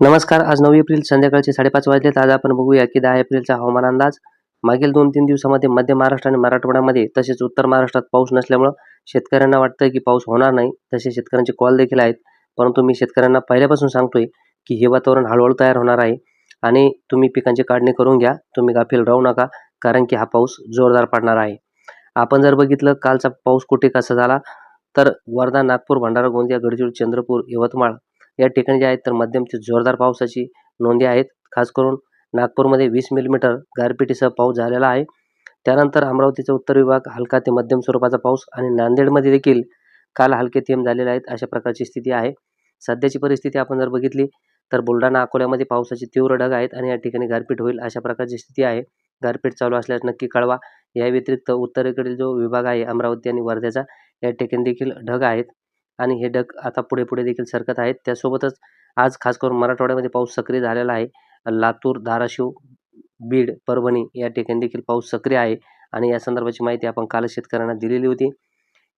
नमस्कार आज नऊ एप्रिल संध्याकाळचे साडेपाच वाजलेत. आज आपण बघूया की दहा एप्रिलचा हवामान अंदाज. मागील दोन तीन दिवसामध्ये मध्य महाराष्ट्र आणि मराठवाड्यामध्ये तसेच उत्तर महाराष्ट्रात पाऊस नसल्यामुळं शेतकऱ्यांना वाटतं की पाऊस होणार नाही. तसे शेतकऱ्यांचे कॉल देखील आहेत. परंतु मी शेतकऱ्यांना पहिल्यापासून सांगतोय की हे वातावरण हळूहळू तयार होणार आहे. आणि तुम्ही पिकांची काढणी करून घ्या. तुम्ही गाफील राहू नका कारण की हा पाऊस जोरदार पडणार आहे. आपण जर बघितलं कालचा पाऊस कुठे कसा झाला? तर वर्धा नागपूर भंडारा गोंदिया गडचिरोली चंद्रपूर यवतमाळ या ठिकाणी जे आहेत तर मध्यम ते जोरदार पावसाची नोंदी आहेत. खास करून नागपूरमध्ये वीस मिलीमीटर गारपिटीसह पाऊस झालेला आहे. त्यानंतर अमरावतीचा उत्तर विभाग हलका ते मध्यम स्वरूपाचा पाऊस आणि नांदेडमध्ये देखील काल हलके थेंब झालेले आहेत अशा प्रकारची स्थिती आहे. सध्याची परिस्थिती आपण जर बघितली तर बुलढाणा अकोल्यामध्ये पावसाची तीव्र ढग आहेत आणि या ठिकाणी गारपीट होईल अशा प्रकारची स्थिती आहे. गारपीट चालू असल्यास नक्की कळवा. या व्यतिरिक्त उत्तरेकडील जो विभाग आहे अमरावती आणि वर्ध्याचा या ठिकाणी देखील ढग आहेत. आणि हे ढग आता पुढे पुढे देखील सरकत आहेत. त्यासोबतच आज खास करून मराठवाड्यामध्ये पाऊस सक्रिय झालेला आहे. लातूर धाराशिव बीड परभणी या ठिकाणी देखील पाऊस सक्रिय आहे आणि या संदर्भाची माहिती आपण काल शेतकऱ्यांना दिलेली होती.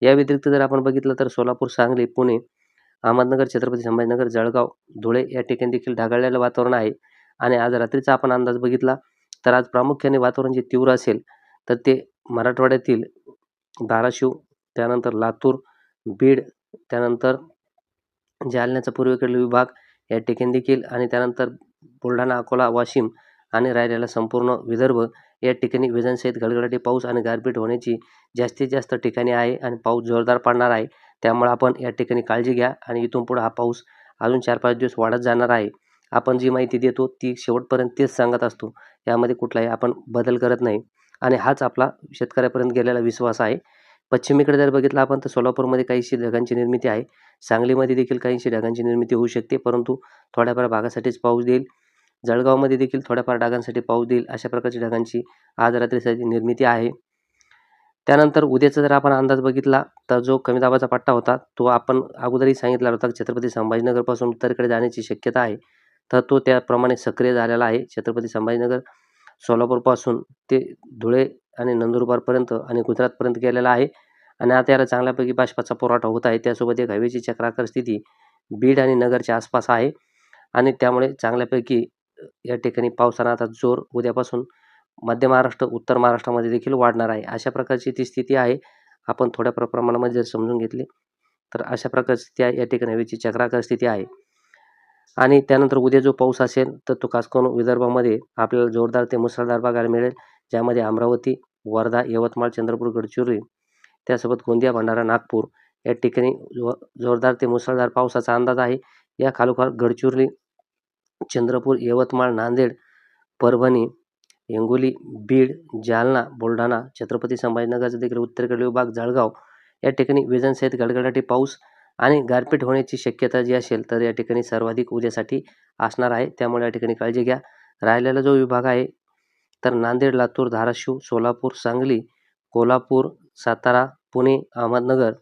या व्यतिरिक्त जर आपण बघितलं तर सोलापूर सांगली पुणे अहमदनगर छत्रपती संभाजीनगर जळगाव धुळे या ठिकाणी देखील ढगाळलेलं वातावरण आहे. आणि आज रात्रीचा आपण अंदाज बघितला तर आज प्रामुख्याने वातावरण जे तीव्र असेल तर ते मराठवाड्यातील धाराशिव त्यानंतर लातूर बीड त्यानंतर जालन्याचा पूर्वेकडील विभाग या ठिकाणी देखील आणि त्यानंतर बुलढाणा अकोला वाशिम आणि राहिलेला संपूर्ण विदर्भ या ठिकाणी विजांसहित गडगडाटी पाऊस आणि गारपीट होण्याची जास्तीत जास्त ठिकाणी आहे आणि पाऊस जोरदार पडणार आहे. त्यामुळे आपण या ठिकाणी काळजी घ्या आणि इथून पुढे हा पाऊस अजून चार पाच दिवस वाढत जाणार आहे. आपण जी माहिती देतो ती शेवटपर्यंत तेच सांगत असतो. यामध्ये कुठलाही आपण बदल करत नाही. आणि हाच आपला शेतकऱ्यापर्यंत गेलेला विश्वास आहे. पश्चिमेकडे जर बघितलं आपण तर सोलापूरमध्ये काहीशी ढगांची निर्मिती आहे. सांगलीमध्ये देखील काहीशी ढगांची निर्मिती होऊ शकते परंतु थोड्याफार भागासाठीच पाऊस देईल. जळगावमध्ये देखील थोड्याफार ढगांसाठी पाऊस देईल अशा प्रकारची ढगांची आज रात्रीसाठी निर्मिती आहे. त्यानंतर उद्याचा जर आपण अंदाज बघितला तर जो कमी दाबाचा पट्टा होता तो आपण अगोदरही सांगितला होता छत्रपती संभाजीनगरपासून उत्तरेकडे जाण्याची शक्यता आहे. तर तो त्याप्रमाणे सक्रिय झालेला आहे. छत्रपती संभाजीनगर सोलापूरपासून ते धुळे आणि नंदुरबारपर्यंत आणि गुजरातपर्यंत गेलेला आहे. आणि आता याला चांगल्यापैकी बाष्पाचा पुरवठा होत आहे. त्यासोबत एक हवेची चक्राकार स्थिती बीड आणि नगरच्या आसपास आहे. आणि त्यामुळे चांगल्यापैकी या ठिकाणी पावसानं आता जोर उद्यापासून मध्य महाराष्ट्र उत्तर महाराष्ट्रामध्ये देखील वाढणार आहे. अशा प्रकारची ती स्थिती आहे. आपण थोड्या प्र प्रमाणामध्ये जर समजून घेतली तर अशा प्रकारची स्थिती आहे या ठिकाणी हवेची चक्राकार स्थिती आहे. आणि त्यानंतर उद्या जो पाऊस असेल तर तो खास करून विदर्भामध्ये आपल्याला जोरदार ते मुसळधार बघायला मिळेल. ज्यामध्ये अमरावती वर्धा यवतमाळ चंद्रपूर गडचिरोली त्यासोबत गोंदिया भंडारा नागपूर या ठिकाणी जो जोरदार ते मुसळधार पावसाचा अंदाज आहे. या खालोखाल गडचिरोली चंद्रपूर यवतमाळ नांदेड परभणी हिंगोली बीड जालना बुलढाणा छत्रपती संभाजीनगरचा देखील उत्तरेकडील विभाग जळगाव या ठिकाणी विजांसहित गडगडाटी पाऊस आणि गारपीट होण्याची शक्यता जी असेल तर या ठिकाणी सर्वाधिक उद्यासाठी असणार आहे. त्यामुळे या ठिकाणी काळजी घ्या. राहिलेला जो विभाग आहे तर नांदेड लातूर धाराशिव सोलापूर सांगली कोल्हापूर सातारा पुणे अहमदनगर.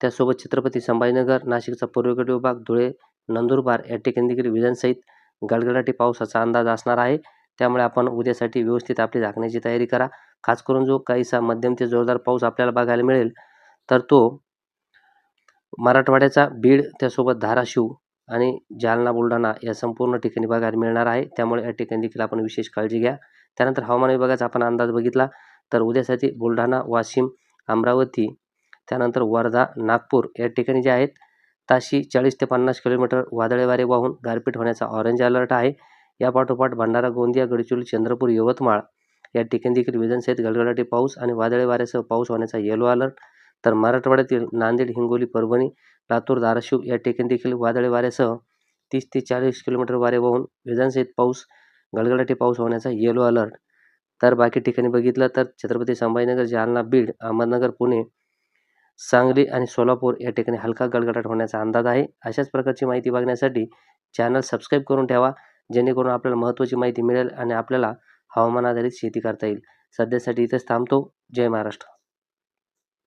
त्यासोबत छत्रपती संभाजीनगर नाशिकचा पूर्वेकडील विभाग धुळे नंदुरबार या ठिकाणी विजांसहित गडगडाटी पावसाचा अंदाज असणार आहे. त्यामुळे आपण उद्यासाठी व्यवस्थित आपली झाकण्याची तयारी करा. खास करून जो काहीसा मध्यम ते जोरदार पाऊस आपल्याला बघायला मिळेल तर तो मराठवाड्याचा बीड त्यासोबत धाराशिव आणि जालना बुलढाणा या संपूर्ण ठिकाणी बघायला मिळणार आहे. त्यामुळे या ठिकाणी देखील आपण विशेष काळजी घ्या. त्यानंतर हवामान विभागाचा आपण अंदाज बघितला. तर उद्यासाठी बुलढाणा वाशिम अमरावती त्यानंतर वर्धा नागपूर या ठिकाणी जे आहेत ताशी चाळीस ते पन्नास किलोमीटर वादळे वारे वाहून गारपीट होण्याचा ऑरेंज अलर्ट आहे. या पाठोपाठ भंडारा गोंदिया गडचिरोली चंद्रपूर यवतमाळ या ठिकाणी देखील विजांसहित गडगडाटी पाऊस आणि वादळे वाऱ्यासह पाऊस होण्याचा येलो अलर्ट तर मराठवाड्यातील नांदेड हिंगोली परभणी लातूर धाराशिव या ठिकाणी देखील वादळे वाऱ्यासह तीस ते चाळीस किलोमीटर वारे वाहून विजांसहित पाऊस गडगडाटी पाऊस होण्याचा येलो अलर्ट तर बाकी ठिकाणी बघितलं तर छत्रपती संभाजीनगर जालना बीड अहमदनगर पुणे सांगली आणि सोलापूर या ठिकाणी हलका गडगडाट होण्याचा अंदाज आहे. अशाच प्रकारची माहिती बघण्यासाठी चॅनल सबस्क्राईब करून ठेवा जेणेकरून आपल्याला महत्त्वाची माहिती मिळेल आणि आपल्याला हवामान आधारित शेती करता येईल. सध्यासाठी इथेच थांबतो. जय महाराष्ट्र.